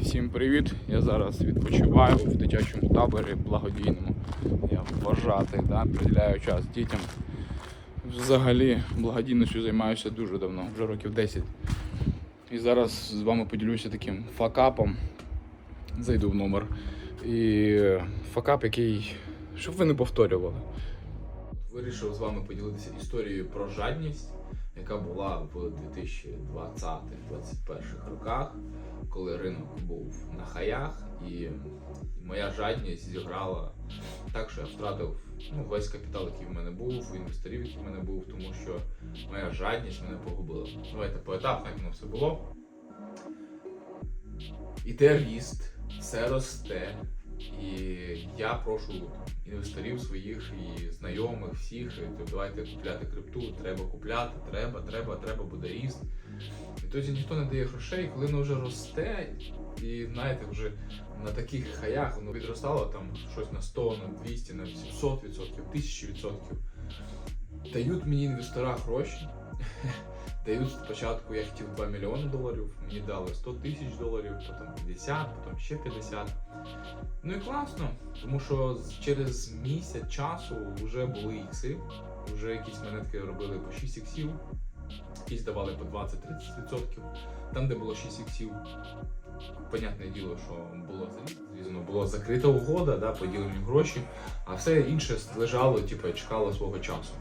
всім привіт! Я зараз відпочиваю в дитячому таборі благодійному. Я вважатий, да? приділяю час дітям. Взагалі благодійністю займаюся дуже давно, вже років 10. І зараз з вами поділюся таким факапом. Зайду в номер. І факап, який. Щоб ви не повторювали. Вирішив з вами поділитися історією про жадність, яка була в 2020-2021 роках, коли ринок був на хаях, і моя жадність зіграла так, що я втратив ну, весь капітал, який в мене був, інвесторів, який в мене був, тому що моя жадність мене погубила. Давайте поетапно, як воно все було. Іде ріст, все росте. І я прошу інвесторів своїх і знайомих всіх, давайте купляти крипту, треба купляти, треба, треба, треба буде ріст. Тоді ніхто не дає грошей, коли воно вже росте, і знаєте, вже на таких хаях воно відростало там щось на 100, на 200, на 700 відсотків, 1000 відсотків. Дають мені інвестора гроші. Дають спочатку, я хотів 2 мільйони доларів, мені дали 100 тисяч доларів, потім 50, потім ще 50. Ну і класно, тому що через місяць часу вже були ікси, вже якісь монетки робили по 6 іксів, якісь давали по 20-30%. Там, де було 6 іксів, понятне діло, що було звісно, була закрита угода, да, поділені гроші, а все інше лежало, типу, чекало свого часу.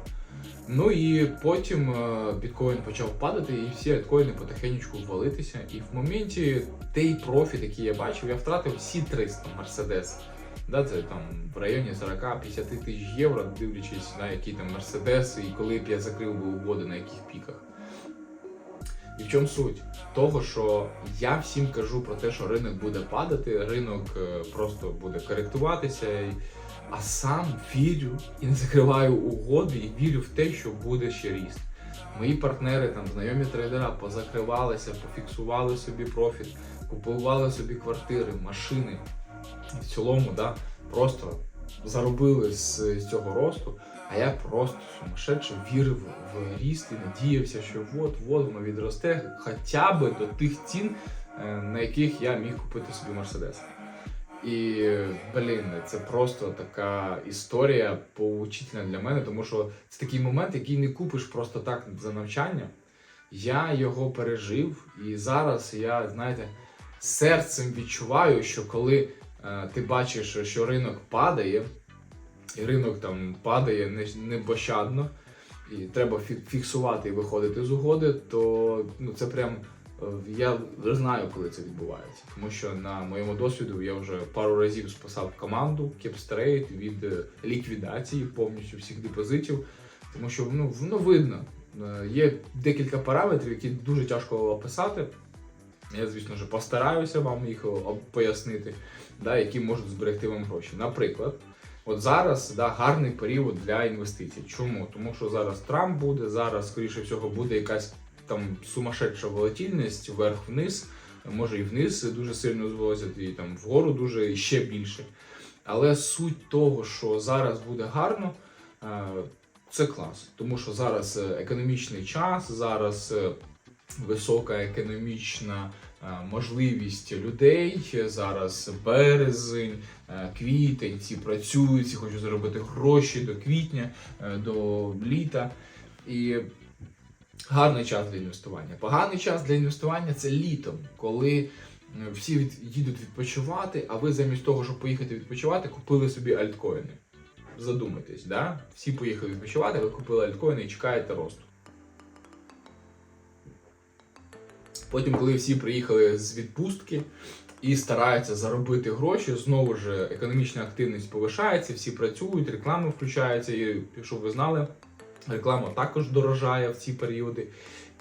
Ну і потім е, біткоін почав падати, і всі альткоїни потихеньку валитися. І в моменті той профіт, який я бачив, я втратив всі 300 Мерседес. Да, це там в районі 40-50 тисяч євро, дивлячись на який там Мерседес, і коли б я закрив би угоди на яких піках. І в чому суть? Того, що я всім кажу про те, що ринок буде падати, ринок е, просто буде коректуватися. А сам вірю і не закриваю угоди, і вірю в те, що буде ще ріст. Мої партнери, там знайомі трейдера, позакривалися, пофіксували собі профіт, купували собі квартири, машини. В цілому, да, просто заробили з, з цього росту. А я просто сумасшедше вірив в ріст і надіявся, що от-от воно відросте хоча б до тих цін, е, на яких я міг купити собі Мерседес. І блін, це просто така історія поучительна для мене, тому що це такий момент, який не купиш просто так за навчання. Я його пережив, і зараз я, знаєте, серцем відчуваю, що коли е, ти бачиш, що ринок падає, і ринок там падає небощадно, і треба фі- фіксувати і виходити з угоди, то ну, це прям Е, Я знаю, коли це відбувається, тому що на моєму досвіду я вже пару разів спасав команду Capstrade від е, ліквідації повністю всіх депозитів, тому що ну, воно видно. Е, Є декілька параметрів, які дуже тяжко описати. Я, звісно ж, постараюся вам їх пояснити, да, які можуть зберегти вам гроші. Наприклад, от зараз да, гарний період для інвестицій. Чому? Тому що зараз Трамп буде, зараз, скоріше всього, буде якась там сумасшедша волатильність вверх-вниз, може і вниз дуже сильно звозять, і там вгору дуже і ще більше. Але суть того, що зараз буде гарно, е, це клас. Тому що зараз е, економічний час, зараз е, висока економічна можливість людей. Зараз березень, е, квітень, всі працюють, всі хочуть заробити гроші до квітня, е, до літа. І гарний час для інвестування. Поганий час для інвестування це літом, коли е, всі їдуть відпочивати, а ви замість того, щоб поїхати відпочивати, купили собі альткоїни. Задумайтесь, да? всі поїхали відпочивати, ви купили альткоїни і чекаєте росту. Потім, коли всі приїхали з відпустки і стараються заробити гроші, знову ж економічна активність повишається, всі працюють, реклама включається, і якщо ви знали, реклама також дорожає в ці періоди.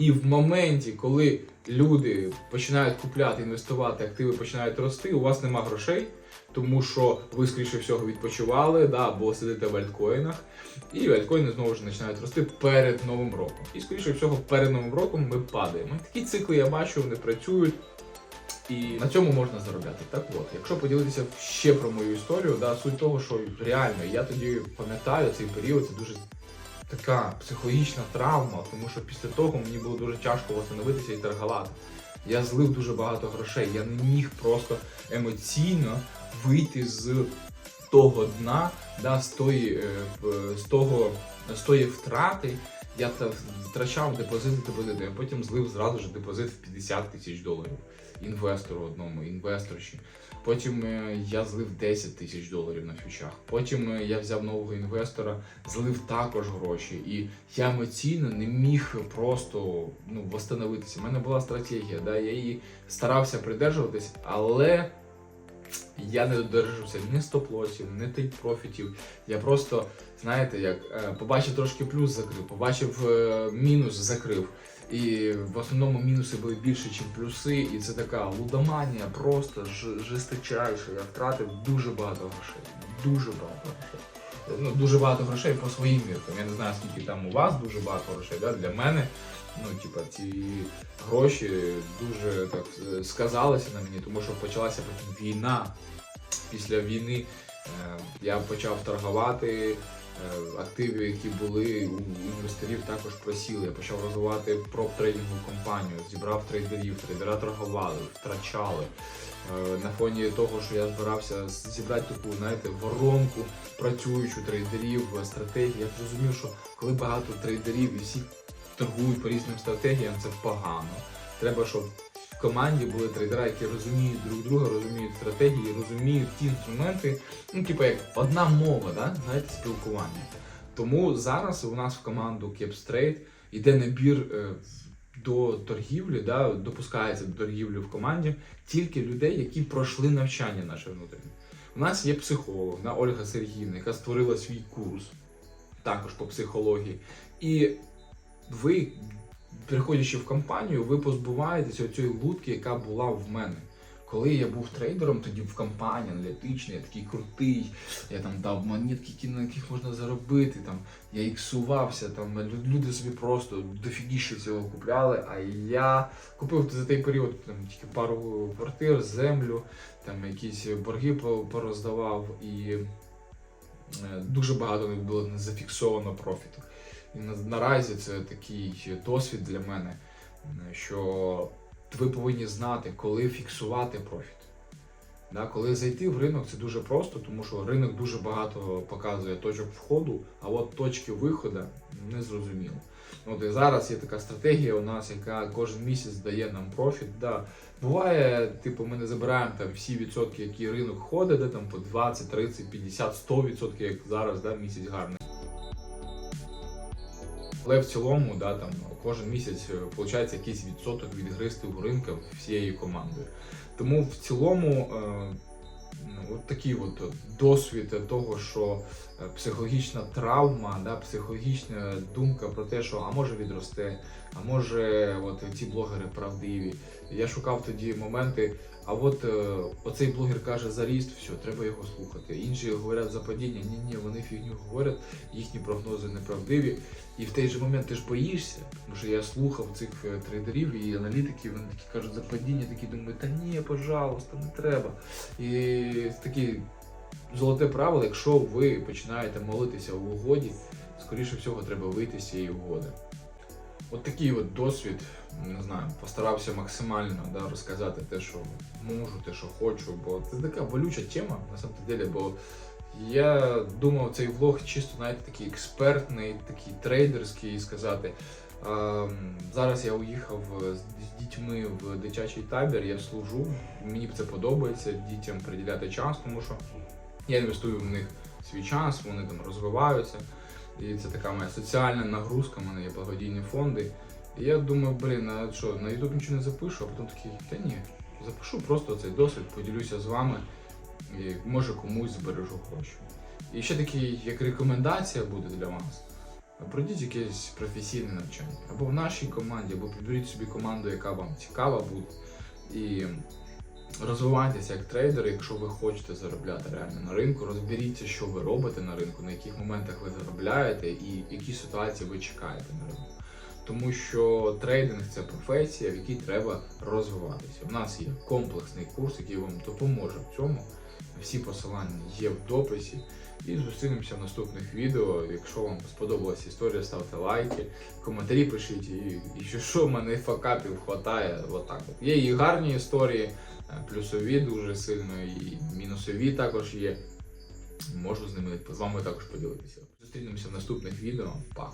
І в моменті, коли люди починають купляти, інвестувати, активи починають рости, у вас нема грошей, тому що ви, скоріше всього, відпочивали, да, або сидите в альткоїнах, і альткоїни знову ж починають рости перед Новим роком. І, скоріше всього, перед Новим роком ми падаємо. Такі цикли я бачу, вони працюють. І на цьому можна заробляти. Так от, якщо поділитися ще про мою історію, да, суть того, що реально я тоді пам'ятаю цей період, це дуже така психологічна травма, тому що після того мені було дуже тяжко восстановитися і торгувати. Я злив дуже багато грошей. Я не міг просто емоційно вийти з того дна, да, з, тої, е, з, того, з тої втрати. Я втрачав депозити, депозити, а потім злив зразу ж депозит в 50 тисяч доларів інвестору одному, інвесторші. Потім е, я злив 10 тисяч доларів на фьючах. Потім е, я взяв нового інвестора, злив також гроші. І я емоційно не міг просто ну, восстановитися. У мене була стратегія, да, я її старався придержуватись, але я не додержався ні стоп-лосів, ні тейк-профітів. Я просто, знаєте, як е, побачив трошки плюс, закрив, побачив мінус, закрив. І в основному мінуси були більше, ніж плюси, і це така лудоманія, просто жесточайша. Я втратив дуже багато грошей. Дуже багато грошей. Ну, дуже багато грошей по своїм міркам. Я не знаю, скільки там у вас дуже багато грошей. Да? Для мене, ну, типа, ці гроші дуже так е, сказалися на мені, тому що почалася потім війна. Після війни е, я почав торгувати. Е, Активи, які були у інвесторів, також просіли. Я почав розвивати проп-трейдингову компанію, зібрав трейдерів, трейдера торгували, втрачали. Е, На фоні того, що я збирався зібрати таку, знаєте, воронку працюючу трейдерів, стратегії, я зрозумів, що коли багато трейдерів і всі торгують по різним стратегіям, це погано. Треба, щоб команді були трейдера, які розуміють друг друга, розуміють стратегії, розуміють ті інструменти, ну, типу, як одна мова, да? знаєте, спілкування. Тому зараз у нас в команду Caps Trade йде набір е, до торгівлі, да, допускається до торгівлі в команді тільки людей, які пройшли навчання наше внутрішнє. У нас є психолог, да, Ольга Сергіївна, яка створила свій курс також по психології. І ви, приходячи в компанію, ви позбуваєтеся цієї лутки, яка була в мене. Коли я був трейдером, тоді в компанії аналітичній, я такий крутий, я там дав монетки, на яких можна заробити, там, я іксувався, там люди собі просто дофігіше цього купляли, а я купив за той період там, тільки пару квартир, землю, там якісь борги пороздавав і е, дуже багато не було зафіксовано профіту. І наразі це такий досвід для мене, що ви повинні знати, коли фіксувати профіт. Да, коли зайти в ринок, це дуже просто, тому що ринок дуже багато показує точок входу, а от точки виходу не зрозуміло. От і зараз є така стратегія у нас, яка кожен місяць дає нам профіт. Да. Буває, типу, ми не забираємо там всі відсотки, які ринок ходить, де там по 20, 30, 50, 100 відсотків, як зараз, да, місяць гарний. Але в цілому, да, там кожен місяць виходить якийсь відсоток відгристи у ринку всієї командою. Тому в цілому е, ну, от такий от досвід того, що е, психологічна травма, да, психологічна думка про те, що а може відросте, а може от ці блогери правдиві. Я шукав тоді моменти. А от е, оцей блогер каже за ріст, все, треба його слухати. Інші говорять за падіння, ні, ні, вони фігню говорять, їхні прогнози неправдиві. І в той же момент ти ж боїшся, тому що я слухав цих е, трейдерів і аналітиків, вони такі кажуть за падіння, такі думаю, та ні, пожалуйста, не треба. І таке золоте правило, якщо ви починаєте молитися в угоді, скоріше всього треба вийти з цієї угоди. От такий от досвід, не знаю, постарався максимально да, розказати те, що можу, те, що хочу, бо це така болюча тема на самом деле, бо я думав цей влог чисто знаєте, такий експертний, такий трейдерський сказати. Зараз я уїхав з дітьми в дитячий табір, я служу, мені це подобається дітям приділяти час, тому що я інвестую в них свій час, вони там розвиваються. І це така моя соціальна нагрузка, в мене є благодійні фонди. І я думаю, блін, а що, на YouTube нічого не запишу, а потім такий, та ні, запишу просто цей досвід, поділюся з вами і може комусь збережу гроші. І ще такий, як рекомендація буде для вас. Пройдіть якесь професійне навчання. Або в нашій команді, або підберіть собі команду, яка вам цікава буде. І розвивайтеся як трейдер, якщо ви хочете заробляти реально на ринку. Розберіться, що ви робите на ринку, на яких моментах ви заробляєте і які ситуації ви чекаєте на ринку. Тому що трейдинг це професія, в якій треба розвиватися. У нас є комплексний курс, який вам допоможе в цьому. Всі посилання є в дописі. І зустрінемося в наступних відео. Якщо вам сподобалась історія, ставте лайки, коментарі пишіть. І, і що, що в мене факапів хватає, отак. От. Є і гарні історії, е, плюсові дуже сильно, і мінусові також є. Можу з ними з вами також поділитися. Зустрінемося в наступних відео. Па!